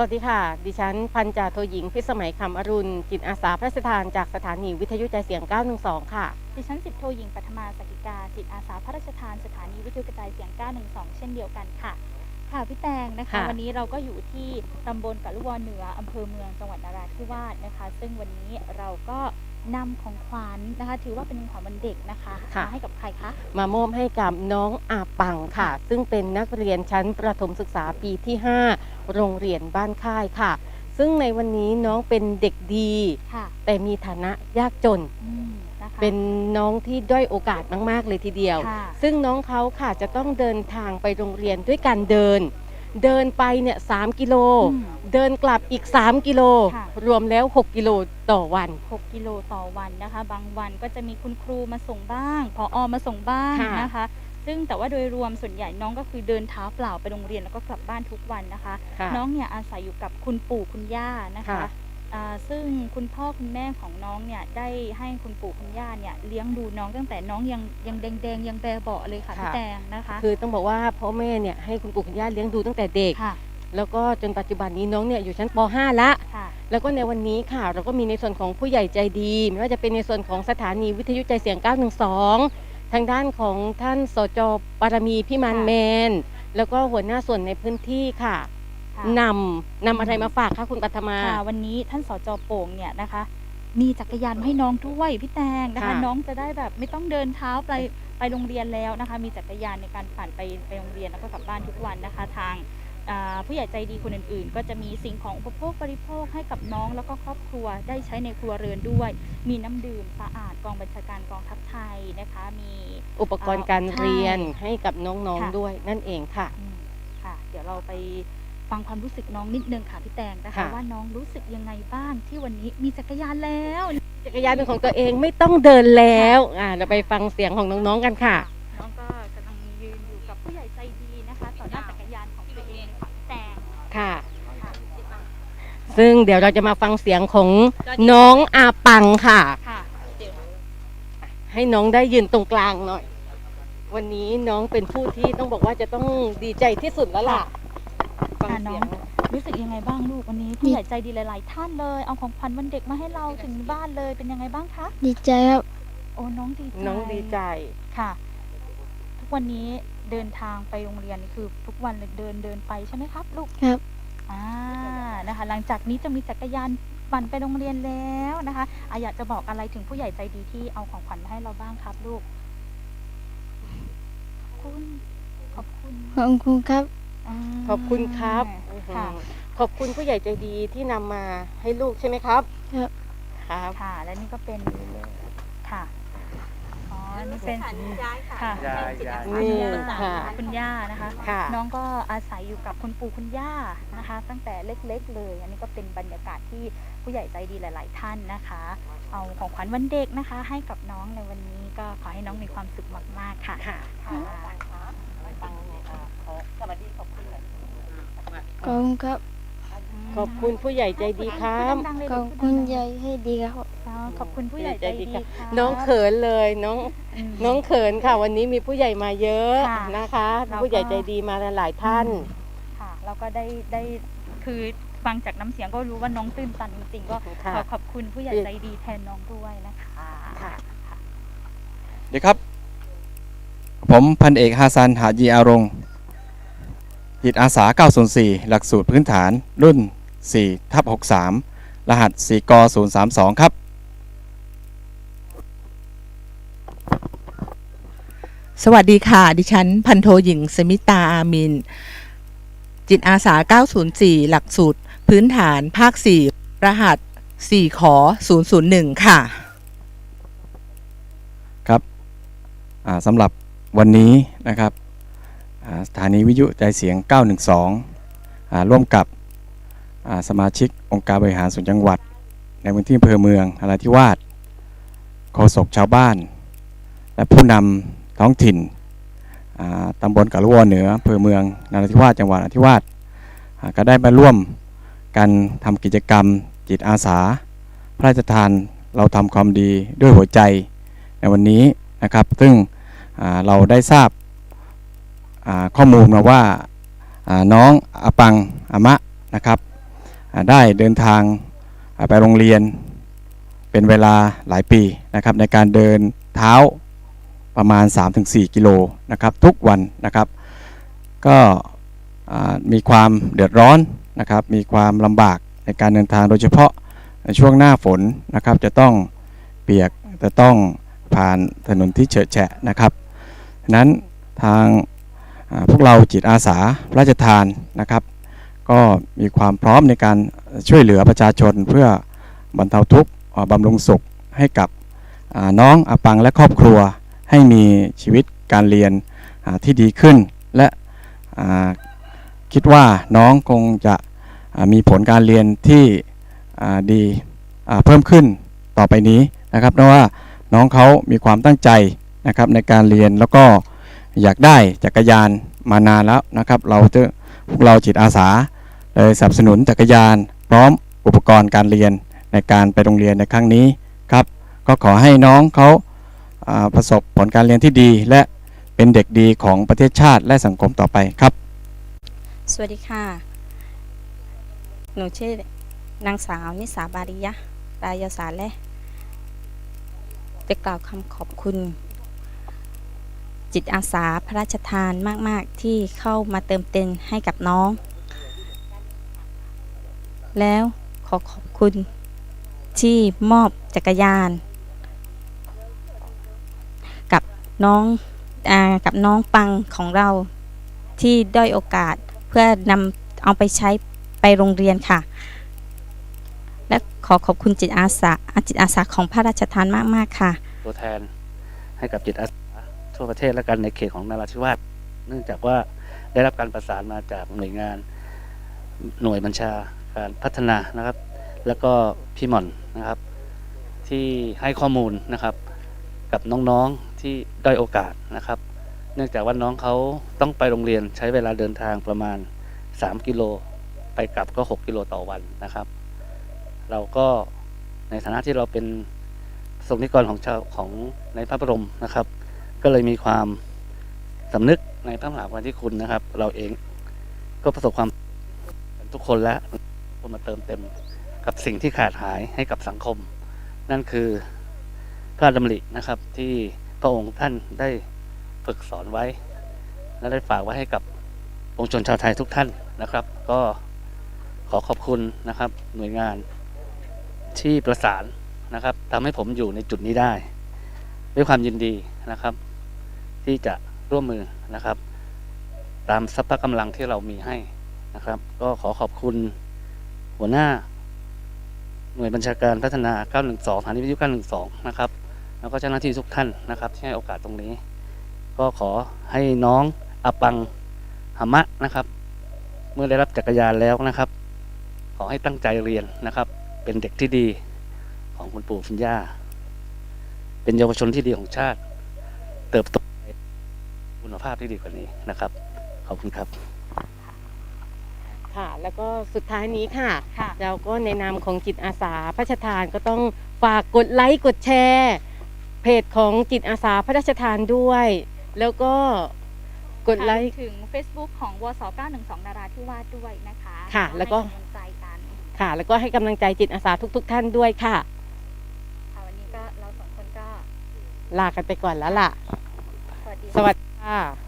สวัสดีค่ะ ดิฉันพันจ่าโทหญิงพิสมัยคำอรุณ จิตอาสาพระราชทานจากสถานีวิทยุใจเสียง 912 ค่ะ ดิฉันสิบโทหญิงปัทมาสกิกา จิตอาสาพระราชทานสถานีวิทยุกระจายเสียง 912 เช่นเดียวกันค่ะ ค่ะพี่แตงนะคะ ค่ะ วันนี้เราก็อยู่ที่ตำบลกะลุวเหนืออำเภอเมืองจังหวัดนราธิวาสนะคะ ซึ่งวันนี้เราก็ นำของขวัญนะคะ ถือว่าเป็นของขวัญวันเด็กนะคะค่ะ มาให้กับใครคะ มามอบให้กับน้องอาปังค่ะ ซึ่งเป็นนักเรียนชั้นประถมศึกษาปีที่ 5 โรงเรียนบ้านค่ายค่ะ ซึ่งในวันนี้น้องเป็นเด็กดี ค่ะแต่มีฐานะยากจน อืมนะคะเป็นน้องที่ด้อยโอกาสมาก ๆ เลยทีเดียว ค่ะซึ่งน้องเขาค่ะจะต้องเดินทางไปโรงเรียนด้วยการเดิน เดินไปเนี่ยสกิโล อืมเดินกลับอีก 3 กิโล ค่ะ รวมแล้ว 6 กิโลต่อวัน 6 กิโลต่อวันนะคะ บางวันก็จะมีคุณครูมาส่งบ้างพออมาส่งบ้างค่ะ นะคะ ซึ่งแต่ว่าโดยรวมส่วนใหญ่น้องก็คือเดินเท้าเปล่าไปโรงเรียนแล้วก็กลับบ้านทุกวันนะคะ ค่ะ น้องเนี่ยอาศัยอยู่กับคุณปู่คุณย่านะคะ ค่ะอ่า ซึ่งคุณพ่อคุณแม่ของน้องเนี่ยได้ให้คุณปู่คุณย่าเนี่ยเลี้ยงดูน้องตั้งแต่น้องยังยังแดงๆยังแบเบาะเลยค่ะพี่ค่ะ แตงนะคะคือต้องบอกว่าพ่อแม่เนี่ยให้คุณปู่คุณย่าเลี้ยงดูตั้งแต่เด็ก ค่ะแล้วก็จนปัจจุบันนี้น้องเนี่ยอยู่ชั้นป .5 ละ ค่ะแล้วก็ในวันนี้ค่ะ เราก็มีในส่วนของผู้ใหญ่ใจดีไม่ว่าจะเป็นในส่วนของสถานีวิทยุใจเสียง 912 ทางด้านของท่านสจปารมีพิมานค่ะแมน แล้วก็หัวหน้าส่วนในพื้นที่ค่ะค่ะ นำนำอะไรมาฝากคะคุณปัทมา ค่ะวันนี้ท่านสจโป่งเนี่ยนะคะ มีจักรยานมาให้น้องด้วยพี่แตงนะคะ ค่ะ น้องจะได้แบบไม่ต้องเดินเท้าไปไปโรงเรียนแล้วนะคะ มีจักรยานในการปั่นไปไปโรงเรียนแล้วก็กลับบ้านทุกวันนะคะ ทางอ่าผู้ใหญ่ใจดีคนอื่นๆ ก็จะมีสิ่งของอุปโภคบริโภคให้กับน้องแล้วก็ครอบครัวได้ใช้ในครัวเรือนด้วย มีน้ำดื่มสะอาดกองบัญชาการกองทัพไทยนะคะ มี อุปกรณ์การใช่เรียนให้กับน้องค่ะ ๆด้วยนั่นเองค่ะ อืมค่ะ เดี๋ยวเราไป ฟังความรู้สึกน้องนิดนึงค่ะพี่แตงนะคะ ค่ะ ว่าน้องรู้สึกยังไงบ้างที่วันนี้มีจักรยานแล้วจักรยานเป็นของตัวเองไม่ต้องเดินแล้วอ่าเราไปฟังเสียงของน้องๆกันค่ะ น้องก็กำลังยืนอยู่กับผู้ใหญ่ใจดีนะคะต่อหน้าจักรยานของตัวเองค่ะพี่แตงค่ะ ค่ะซึ่งเดี๋ยวเราจะมาฟังเสียงของน้องอาปังค่ะ ค่ะเดี๋ยวให้น้องได้ยืนตรงกลางหน่อย วันนี้น้องเป็นผู้ที่ต้องบอกว่าจะต้องดีใจที่สุดแล้วล่ะ ฟังอะน้เสีอยงง รู้สึกยังไงบ้างลูกวันนี้ผู้ใหญ่ใจดีหลาย ๆ ท่านเลย เอาของขวัญวันเด็กมาให้เราถึงบ้านเลยเป็นยังไงบ้างคะดีใจครับโอ้น้องดีใจน้องดีใจ ค่ะ ทุกวันนี้เดินทางไปโรงเรียนนี่คือ ทุกวันเลยเดินเดินไปใช่ไหมครับ ลูกครับ อ่านะคะ หลังจากนี้จะมีจักรยานปั่นไปโรงเรียนแล้วนะคะอะอยากจะบอกอะไรถึงผู้ใหญ่ใจดีที่เอาของขวัญมาให้เราบ้างครับ ลูกขอบคุณขอบคุณ ขอบคุณครับา ขอบคุณครับ ค่ะ ขอบคุณผู้ใหญ่ใจดีที่นำมาให้ลูกใช่ไหมครับ ครับ ครับ ค่ะ และนี่ก็เป็น ค่ะ อ๋อ นี่เป็นค่ะ ยายยาย นี่คุณค่ะ คุณย่านะคะ ค่ะ น้องก็อาศัยอยู่กับคุณปู่คุณย่านะคะ ตั้งแต่เล็กๆเลย อันนี้ก็เป็นบรรยากาศที่ผู้ใหญ่ใจดีหลาย ๆ ท่านนะคะ เอาของขวัญวันเด็กนะคะ ให้กับน้องในวันนี้ก็ขอให้น้องมีความสุขมากๆค่ะ ค่ะ ค่ะฟังอ่าขอสวัสดีขอบคุณหน่อย ขอบคุณครับ ขอบคุณผู้ใหญ่ใจดีครับพูดังๆเลยขลูอบกคุณพูดดังๆยายให้ดีครับ อ๋อขอบคุณผู้ใหญ่ใจดีค่ะน้องเขินเลยน้องมน้องเขินค่ะ วันนี้มีผู้ใหญ่มาเยอะค่ะนะคะ แล้วก็ ผู้ใหญ่ใจดีมาหลายท่าน ค่ะแล้วก็ได้ได้คือฟังจากน้ำเสียงก็รู้ว่าน้องตื้นตันจริงๆก็ค่ะขอขอบคุณผู้ใหญ่ใจดีแทนน้องด้วยนะคะค่ะ เดี๋ยวครับ ผมพันเอกฮาซันหาจีอารงค์ จิตอาสา 904 หลักสูตรพื้นฐานรุ่น4ทับ63 รหัส 4ก032 ครับ สวัสดีค่ะ ดิฉันพันโทหญิง สมิตาอามิน จิตอาสา 904 หลักสูตรพื้นฐานภาค 4 รหัส 4ขอ001 ค่ะ ครับอ่าสำหรับวันนี้นะครับอ่า สถานีวิทยุใจเสียง 912 ร่วมกับสมาชิกองค์การบริหารส่วนจังหวัด ในพื้นที่อำเภอเมืองนราธิวาสโฆษกชาวบ้าน และผู้นำท้องถิ่นตำบลกะลุวเหนืออำเภอเมืองนราธิวาสจังหวัดนราธิวาสก็ได้มาร่วมกันทำกิจกรรมจิตอาสา พระราชทานเราทำความดีด้วยหัวใจในวันนี้นะครับ ซึ่งเราได้ทราบ ข้อมูลมาว่าน้องอปังอามะนะครับได้เดินทางไปโรงเรียนเป็นเวลาหลายปีนะครับในการเดินเท้าประมาณ 3-4 กิโลนะครับทุกวันนะครับ ก็มีความเดือดร้อนนะครับมีความลำบากในการเดินทางโดยเฉพาะในช่วงหน้าฝนนะครับจะต้องเปียกจะต้องผ่านถนนที่เฉอะแฉะนะครับนั้นทาง พวกเราจิตอาสาพระราชทานนะครับ ก็มีความพร้อมในการช่วยเหลือประชาชนเพื่อบรรเทาทุกข์บำรุงสุขให้กับน้องอปังและครอบครัว ให้มีชีวิตการเรียนที่ดีขึ้น และคิดว่าน้องคงจะมีผลการเรียนที่ดีเพิ่มขึ้นต่อไปนี้นะครับเพราะว่าน้องเขามีความตั้งใจนะครับในการเรียนแล้วก็ อยากได้จักรยานมานานแล้วนะครับ เราจะพวกเราจิตอาสาเลยสนับสนุนจักรยาน พร้อมอุปกรณ์การเรียนในการไปโรงเรียนในครั้งนี้ครับ ก็ขอให้น้องเขาาประสบผลการเรียนที่ดี และเป็นเด็กดีของประเทศชาติและสังคมต่อไปครับ สวัสดีค่ะ หนูชื่อนางสาวนิสาบาริยะรายสารและจะกล่าวคำขอบคุณ จิตอาสาพระราชทานมาก ๆ ที่เข้ามาเติมเต็มให้กับน้อง แล้วขอขอบคุณที่มอบจักรยาน กับน้องอกับน้องปังของเราที่ด้อยโอกาสเพื่อนำเอาไปใช้ไปโรงเรียนค่ะ และขอขอบคุณจิตอาสาจิตอาสาของพระราชทานมาก ๆ ค่ะ ตัวแทนให้กับจิตอาสา ทั่วประเทศและกันในเขตของนราธิวาสเนื่องจากว่าได้รับการประสานมาจากหน่วยงานหน่วยบัญชาการพัฒนานะครับ แล้วก็พี่หม่อนนะครับ ที่ให้ข้อมูลนะครับ กับน้องๆที่ด้อยโอกาสนะครับ เนื่องจากว่าน้องเขาต้องไปโรงเรียนใช้เวลาเดินทางประมาณ 3 กิโลไปกลับก็ 6 กิโลต่อวันนะครับ เราก็ในฐานะที่เราเป็นสงนิกรของชาวของในพระบรมนะครับ ก็เลยมีความสำนึกในพระมหากรุณาธิคุณนะครับ เราเองก็ประสบความทุกคนแล้วคนมาเติมเต็มกับสิ่งที่ขาดหายให้กับสังคม นั่นคือพระดำรินะครับ ที่พระองค์ท่านได้ฝึกสอนไว้ และได้ฝากไว้ให้กับองค์ชนชาวไทยทุกท่านนะครับ ก็ขอขอบคุณนะครับหน่วยงานที่ประสานนะครับทำให้ผมอยู่ในจุดนี้ได้ ด้วยความยินดีนะครับ ที่จะร่วมมือนะครับ ตามทรัพย์กำลังที่เรามีให้นะครับ ก็ขอขอบคุณหัวหน้า หน่วยบัญชาการพัฒนา 912สถานีวิทยุ 912 นะครับ แล้วก็เจ้าหน้าที่ทุกท่านนะครับ ที่ให้โอกาสตรงนี้ ก็ขอให้น้องอปังหมะนะครับ เมื่อได้รับจักรยานแล้วนะครับ ขอให้ตั้งใจเรียนนะครับ เป็นเด็กที่ดีของคุณปู่คุณย่า เป็นเยาวชนที่ดีของชาติ เติบโต คุณภาพที่ดีกว่านี้นะครับ ขอบคุณครับ ค่ะ แล้วก็สุดท้ายนี้ค่ะ ค่ะเราก็ในนามของจิตอาสาพระราชทานก็ต้องฝากกดไลค์กดแชร์ เพจของจิตอาสาพระราชทานด้วย แล้วก็กดไลค์ ถึง Facebook ของวส912นาราธิวาสด้วยนะคะค่ะแล้วก็ ให้ำลังใจกันค่ะ แล้วก็ให้กำลังใจจิตอาสาทุก ๆ ท่านด้วยค่ะ ค่ะวันนี้ก็เราสองคนก็ลากันไปก่อนแล้วล่ะ สวัสดีสวัสดี ค่ะ